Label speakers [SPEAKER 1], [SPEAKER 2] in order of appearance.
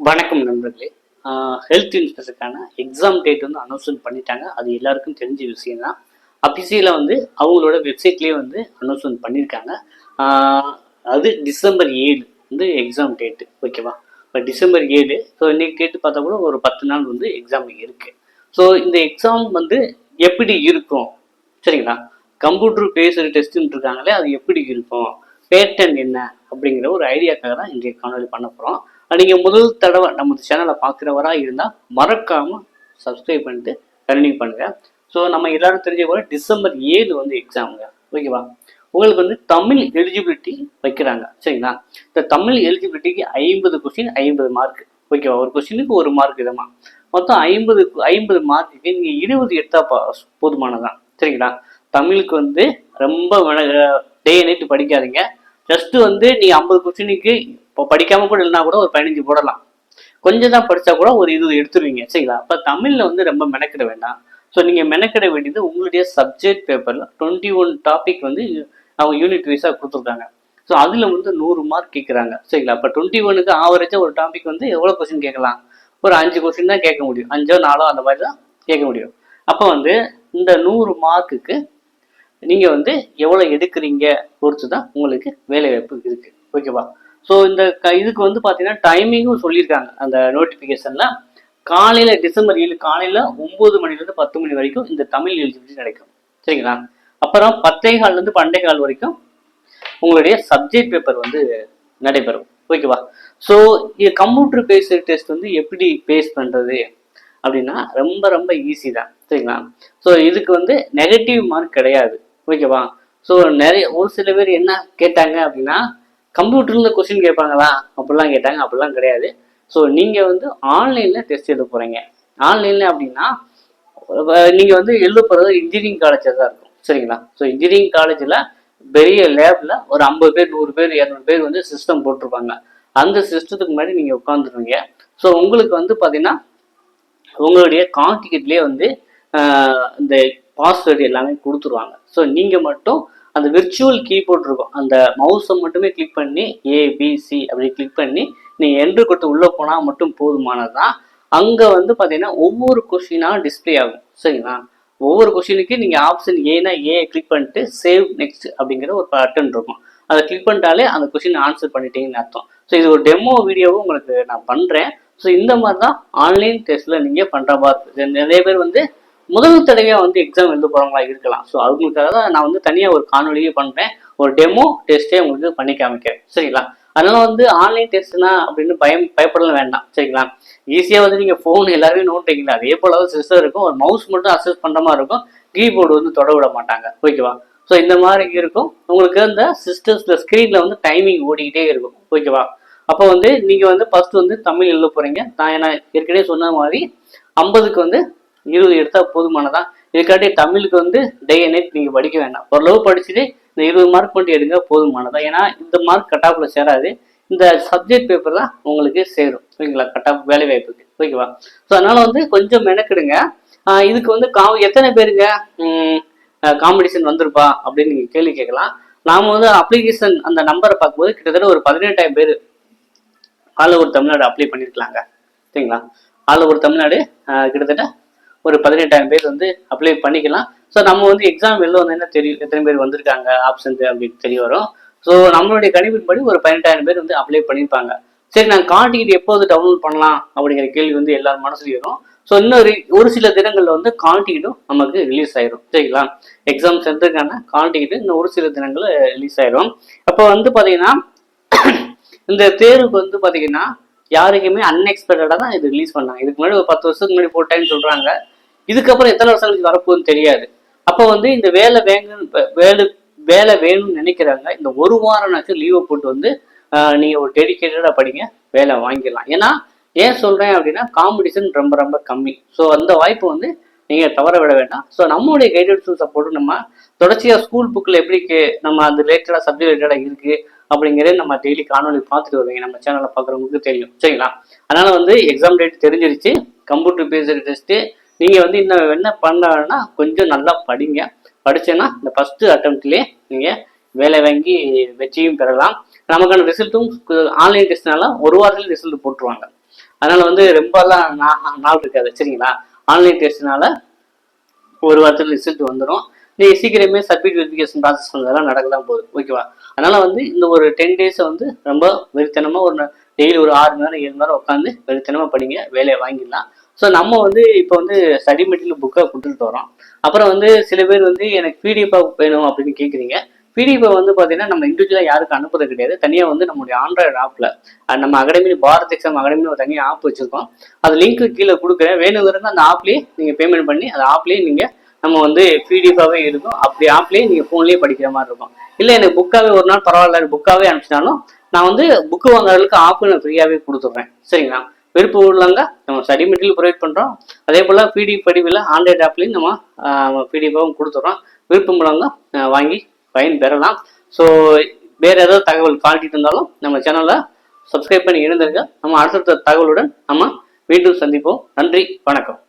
[SPEAKER 1] வணக்கம் நண்பர்களே. ஹெல்த் இன்ஸ்பெக்டருக்கான எக்ஸாம் டேட் வந்து அனௌன்ஸ்மெண்ட் பண்ணிட்டாங்க. அது எல்லாருக்கும் தெரிஞ்ச விஷயம் தான் அபிசியில் வந்து அவங்களோட வெப்சைட்லேயே வந்து அனௌன்ஸ்மெண்ட் பண்ணியிருக்காங்க அது டிசம்பர் ஏழு வந்து எக்ஸாம் டேட்டு ஓகேவா இப்போ டிசம்பர் ஏழு ஸோ இன்னைக்கு டேட்டு பார்த்தா கூட ஒரு பத்து நாள் வந்து எக்ஸாம் இருக்குது ஸோ இந்த எக்ஸாம் வந்து எப்படி இருக்கும்? சரிங்களா? கம்ப்யூட்டர் பேசுகிற டெஸ்ட்டுன்னு இருக்காங்களே அது எப்படி இருக்கும்? பேட்டர்ன் என்ன? அப்படிங்கிற ஒரு ஐடியாக்காக தான் இன்றைய காணொலி பண்ண போகிறோம் நீங்கள் முதல் தடவை நமது சேனலை பார்க்குறவராக இருந்தால் மறக்காமல் சப்ஸ்கிரைப் பண்ணிட்டு கண்டினியூ பண்ணுங்கள் ஸோ நம்ம எல்லாரும் தெரிஞ்ச போல டிசம்பர் ஏழு வந்து எக்ஸாமுங்க ஓகேவா உங்களுக்கு வந்து தமிழ் எலிஜிபிலிட்டி வைக்கிறாங்க. சரிங்களா? இந்த தமிழ் எலிஜிபிலிட்டிக்கு ஐம்பது கொஸ்டின் ஐம்பது மார்க் ஓகேவா ஒரு கொஸ்டினுக்கு ஒரு மார்க் இதமா? மொத்தம் ஐம்பது ஐம்பது மார்க்குக்கு நீங்கள் இருபது எடுத்தா போதுமானதான் சரிங்களா? தமிழுக்கு வந்து ரொம்ப டே நைட்டு படிக்காதீங்க. ஜஸ்ட் வந்து நீங்கள் ஐம்பது கொஸ்டினுக்கு இப்போ படிக்காம கூட இல்லைனா கூட ஒரு பதினஞ்சு போடலாம். கொஞ்சம் தான் படித்தா கூட ஒரு இது எடுத்துருவீங்க. சரிங்களா? அப்போ தமிழில் வந்து ரொம்ப மெனக்கிட வேண்டாம். ஸோ நீங்கள் மெனக்கிட வேண்டியது உங்களுடைய சப்ஜெக்ட் பேப்பரில் டுவெண்ட்டி ஒன் டாபிக் வந்து அவங்க யூனிட் வைஸாக கொடுத்துருக்காங்க. ஸோ அதில் வந்து நூறு மார்க் கேட்குறாங்க சரிங்களா? அப்போ டுவெண்ட்டி ஒனுக்கு ஆவரேஜாக ஒரு டாபிக் வந்து எவ்வளோ கொஸ்டின் கேட்கலாம்? ஒரு அஞ்சு கொஸ்டின் தான் கேட்க முடியும். அஞ்சோ நாலோ அந்த மாதிரி தான் கேட்க முடியும். அப்போ வந்து இந்த நூறு மார்க்குக்கு நீங்கள் வந்து எவ்வளோ எடுக்கிறீங்க? பொறுத்து தான் உங்களுக்கு வேலைவாய்ப்பு இருக்குது ஓகேவா ஸோ இந்த க- இதுக்கு வந்து பார்த்தீங்கன்னா டைமிங்கும் சொல்லியிருக்காங்க. அந்த நோட்டிஃபிகேஷனில் காலையில் டிசம்பர் ஏழு காலையில் ஒம்பது மணிலேருந்து பத்து மணி வரைக்கும் இந்த தமிழ் எலிஜிபிலிட்டி நடக்கும். சரிங்களா? அப்புறம் பத்தே கால்லேருந்து பண்டைய கால் வரைக்கும் உங்களுடைய சப்ஜெக்ட் பேப்பர் வந்து நடைபெறும். ஓகேவா ஸோ இது கம்ப்யூட்டர் பேஸ்டு டெஸ்ட் வந்து எப்படி பேஸ் பண்ணுறது அப்படின்னா ரொம்ப ரொம்ப ஈஸி தான். சரிங்களா? ஸோ இதுக்கு வந்து நெகட்டிவ் மார்க் கிடையாது. ஓகேவா ஸோ நிறைய ஒரு சில பேர் என்ன கேட்டாங்க அப்படின்னா கம்ப்யூட்டர்ல கொஸ்டின் கேட்பாங்களா? அப்படிலாம் கேட்டாங்க. அப்படிலாம் கிடையாது. ஸோ நீங்கள் வந்து ஆன்லைனில் டெஸ்ட் எழுத போகிறீங்க ஆன்லைனில் அப்படின்னா நீங்கள் வந்து எழுத போகிறது இன்ஜினியரிங் காலேஜாக தான் இருக்கும். சரிங்களா? ஸோ இன்ஜினியரிங் காலேஜில் பெரிய லேபில் ஒரு ஐம்பது பேர் நூறு பேர் இரநூறு பேர் வந்து சிஸ்டம் போட்டிருப்பாங்க. அந்த சிஸ்டத்துக்கு முன்னாடி நீங்கள் உட்காந்துருவீங்க ஸோ உங்களுக்கு வந்து பார்த்தீங்கன்னா உங்களுடைய கால் டிக்கெட்லேயே வந்து இந்த பாஸ்வேர்டு எல்லாமே கொடுத்துருவாங்க. ஸோ நீங்கள் மட்டும் அந்த விர்ச்சுவல் கீபோர்ட் இருக்கும். அந்த மவுஸை மட்டுமே கிளிக் பண்ணி ஏபிசி அப்படி கிளிக் பண்ணி நீங்கள் என்ட்ரு கொடுத்து உள்ளே போனால் மட்டும் போதுமானதுதான் அங்கே வந்து பார்த்தீங்கன்னா ஒவ்வொரு கொஷினாக டிஸ்ப்ளே ஆகும். சரிங்களா? ஒவ்வொரு கொஷினுக்கும் நீங்கள் ஆப்ஷன் ஏனா ஏ கிளிக் பண்ணிட்டு சேவ் நெக்ஸ்ட் அப்படிங்கிற ஒரு பட்டன் இருக்கும். அதை கிளிக் பண்ணிட்டாலே அந்த கொஷின் ஆன்சர் பண்ணிட்டீங்கன்னு அர்த்தம். ஸோ இது ஒரு டெமோ வீடியோவும் உங்களுக்கு நான் பண்ணுறேன் ஸோ இந்த மாதிரி தான் ஆன்லைன் டெஸ்ட்டில் நீங்கள் பண்ணுற மாதிரி இருக்குது நிறைய பேர் வந்து முதல் தடவையாக வந்து எக்ஸாம் எழுத போகிறவங்களா இருக்கலாம். ஸோ அவங்களுக்காக தான் நான் வந்து தனியாக ஒரு காணொலியே பண்ணுறேன் ஒரு டெமோ டெஸ்ட்டே உங்களுக்கு பண்ணி காமிக்கிறேன். சரிங்களா? அதனால வந்து ஆன்லைன் டெஸ்ட்னா அப்படின்னு பயம் பயப்படலாம் வேண்டாம். சரிங்களா? ஈஸியாக வந்து நீங்கள் ஃபோன் எல்லாருமே நோட்டிங்களா அதே போல சிஸ்டம் இருக்கும். ஒரு மவுஸ் மட்டும் அசஸ் பண்ணுற மாதிரி இருக்கும். கீபோர்டு வந்து தொட விட மாட்டாங்க. ஓகேவா? ஸோ இந்த மாதிரி இருக்கும். உங்களுக்கு அந்த சிஸ்டர்ஸில் ஸ்க்ரீனில் வந்து டைமிங் ஓடிக்கிட்டே இருக்கும். ஓகேவா? அப்போ வந்து நீங்கள் வந்து ஃபஸ்ட்டு வந்து தமிழ் எழுத போகிறீங்க நான் ஏன்னா ஏற்கனவே சொன்ன மாதிரி ஐம்பதுக்கு வந்து இருபது எடுத்தால் போதுமானதான் இதுக்காட்டி தமிழுக்கு வந்து டே அண்ட் நைட் நீங்கள் படிக்க வேண்டாம். ஓரளவு படிச்சுட்டு இந்த இருபது மார்க் மட்டும் எடுங்க போதுமானதான் ஏன்னா இந்த மார்க் கட் சேராது. இந்த சப்ஜெக்ட் பேப்பர் தான் உங்களுக்கு சேரும். ஓகேங்களா கட் ஆஃப் வேலை வாய்ப்புக்கு ஓகேவா? ஸோ அதனால் வந்து கொஞ்சம் மெனக்கெடுங்க. இதுக்கு வந்து கா எத்தனை பேருங்க? காம்படிஷன் வந்திருப்பா? அப்படின்னு நீங்கள் கேள்வி கேட்கலாம். நாம் வந்து அப்ளிகேஷன் அந்த நம்பரை பார்க்கும்போது கிட்டத்தட்ட ஒரு பதினெட்டாயிரம் பேர் ஆல் ஓவர் தமிழ்நாடு அப்ளை பண்ணியிருக்கலாங்க சரிங்களா? ஆல் ஓவர் தமிழ்நாடு கிட்டத்தட்ட ஒரு பதினெட்டாயிரம் பேர் வந்து அப்ளை பண்ணிக்கலாம். ஸோ நம்ம வந்து எக்ஸாம் வெளில வந்து என்ன தெரியும் எத்தனை பேர் வந்திருக்காங்க ஆப்ஷன்ஸ் அப்படின்னு தெரிய வரும். ஸோ நம்மளுடைய கணிப்பின்படி ஒரு பதினெட்டாயிரம் பேர் வந்து அப்ளை பண்ணியிருப்பாங்க சரி நான் கால் டிக்கெட் எப்போது டவுன்லோட் பண்ணலாம் அப்படிங்கிற கேள்வி வந்து எல்லார் மனசுலையும் வரும். ஸோ இன்னொரு ஒரு சில தினங்களில் வந்து கால் டிக்கெட்டும் நமக்கு ரிலீஸ் ஆயிரும். சரிங்களா? எக்ஸாம் சென்டருக்கான கால் டிக்கெட் இன்னும் ஒரு சில தினங்களில் ரிலீஸ் ஆயிரும். அப்போ வந்து பார்த்தீங்கன்னா இந்த தேர்வுக்கு வந்து பார்த்தீங்கன்னா யாருக்குமே அன்எக்ஸ்பெக்டடாக தான் இது ரிலீஸ் பண்ணாங்க. இதுக்கு முன்னாடி ஒரு பத்து வருஷத்துக்கு முன்னாடி போட்டேன்னு சொல்கிறாங்க இதுக்கப்புறம் எத்தனை வருஷம் கழிச்சு வரப்போகுதுன்னு தெரியாது. அப்போ வந்து இந்த வேலை வேணும் வேலை வேலை வேணும்னு நினைக்கிறாங்க. இந்த ஒரு வாரம்னாச்சும் லீவை போட்டு வந்து நீங்கள் ஒரு டெடிக்கேட்டடாக படிங்க வேலை வாங்கிடலாம். ஏன்னா ஏன் சொல்கிறேன் அப்படின்னா காம்படிஷன் ரொம்ப ரொம்ப கம்மி. ஸோ அந்த வாய்ப்பு வந்து நீங்கள் தவற விட வேண்டாம். ஸோ நம்மளுடைய கைடன்ஸும் சப்போர்ட்டும் நம்ம தொடர்ச்சியாக ஸ்கூல் புக்கில் எப்படி நம்ம அந்த ரிலேட்டடாக சப்ஜெக்ட் ரிலேட்டடாக இருக்குது அப்படிங்கிறத நம்ம டெய்லி காணொலி பார்த்துட்டு வருவீங்க. நம்ம சேனலை பார்க்குறவங்களுக்கு தெரியும். சரிங்களா? அதனால் வந்து எக்ஸாம் டேட் தெரிஞ்சிருச்சு. கம்ப்யூட்டர் பேஸ்டு டெஸ்ட்டு நீங்கள் வந்து இன்னும் என்ன பண்ணலாம்னா கொஞ்சம் நல்லா படிங்க. படிச்சேன்னா இந்த ஃபஸ்ட்டு அட்டம்ப்ட்லேயே நீங்கள் வேலை வாங்கி வெற்றியும் பெறலாம். நமக்கான ரிசல்ட்டும் ஆன்லைன் டெஸ்ட்னால ஒரு வாரத்தில் ரிசல்ட் போட்டுருவாங்க. அதனால வந்து ரொம்பலாம் நா- நாள் இருக்காது. சரிங்களா? ஆன்லைன் டெஸ்ட்னால ஒரு வாரத்தில் ரிசல்ட் வந்துடும் நீங்கள் சீக்கிரமே சர்டிஃபிகேட் வெரிஃபிகேஷன் ப்ராசஸ் பண்ணதெல்லாம் நடக்க தான் போகுது ஓகேவா அதனால வந்து இந்த ஒரு டென் டேஸை வந்து ரொம்ப வெறித்தனமாக ஒரு டெய்லி ஒரு ஆறு மணி நேரம் ஏழு மணி நேரம் உட்காந்து வெறித்தனமாக படிங்க. வேலையை வாங்கிடலாம். ஸோ நம்ம வந்து இப்போ வந்து ஸ்டடி மெட்டீரியல் புக்கை கொடுத்துட்டு வரோம் அப்புறம் வந்து சில பேர் வந்து எனக்கு பிடிஎஃபாக வேணும் அப்படின்னு கேட்குறீங்க பிடிஎஃப் வந்து பார்த்தீங்கன்னா நம்ம இண்டிவிஜுவலாக யாருக்கும் அனுப்புறது கிடையாது. தனியாக வந்து நம்மளுடைய ஆண்ட்ராய்டு ஆப்பில் நம்ம அகாடமி பாரத் எக்ஸாம் அகாடமி ஒரு தனியாக ஆப் வச்சுருக்கோம். அது லிங்க்கு கீழே கொடுக்குறேன். வேணுங்கிறது அந்த ஆப்லேயே நீங்கள் பேமெண்ட் பண்ணி அந்த ஆப்லேயே நீங்கள் நம்ம வந்து பிடிஎஃபாகவே இருக்கும். அப்படி ஆப்லேயே நீங்கள் ஃபோன்லேயே படிக்கிற மாதிரி இருக்கும். இல்லை எனக்கு புக்காகவே ஒரு நாள் பரவாயில்ல புக்காகவே அனுப்பிச்சினாலும் நான் வந்து புக்கு வாங்குறதுக்கு ஆப்பு நான் ஃப்ரீயாகவே கொடுத்துட்றேன். சரிங்களா? விருப்பம் உள்ளவங்க நம்ம ஸ்டடி மெட்டீரியல் ப்ரொவைட் பண்ணுறோம் அதே போல் பிடிஎஃப் படிவில் ஆண்ட்ராய்ட் ஆப்லேயும் நம்ம பிடிஎஃபாகவும் கொடுத்துட்றோம் விருப்பம் உள்ளவங்க வாங்கி பயன் பெறலாம். ஸோ வேறு ஏதாவது தகவல் காட்டிட்டு இருந்தாலும் நம்ம சேனலை சப்ஸ்கிரைப் பண்ணி இருந்திருக்க நம்ம அடுத்தடுத்த தகவலுடன் நம்ம மீண்டும் சந்திப்போம். நன்றி வணக்கம்.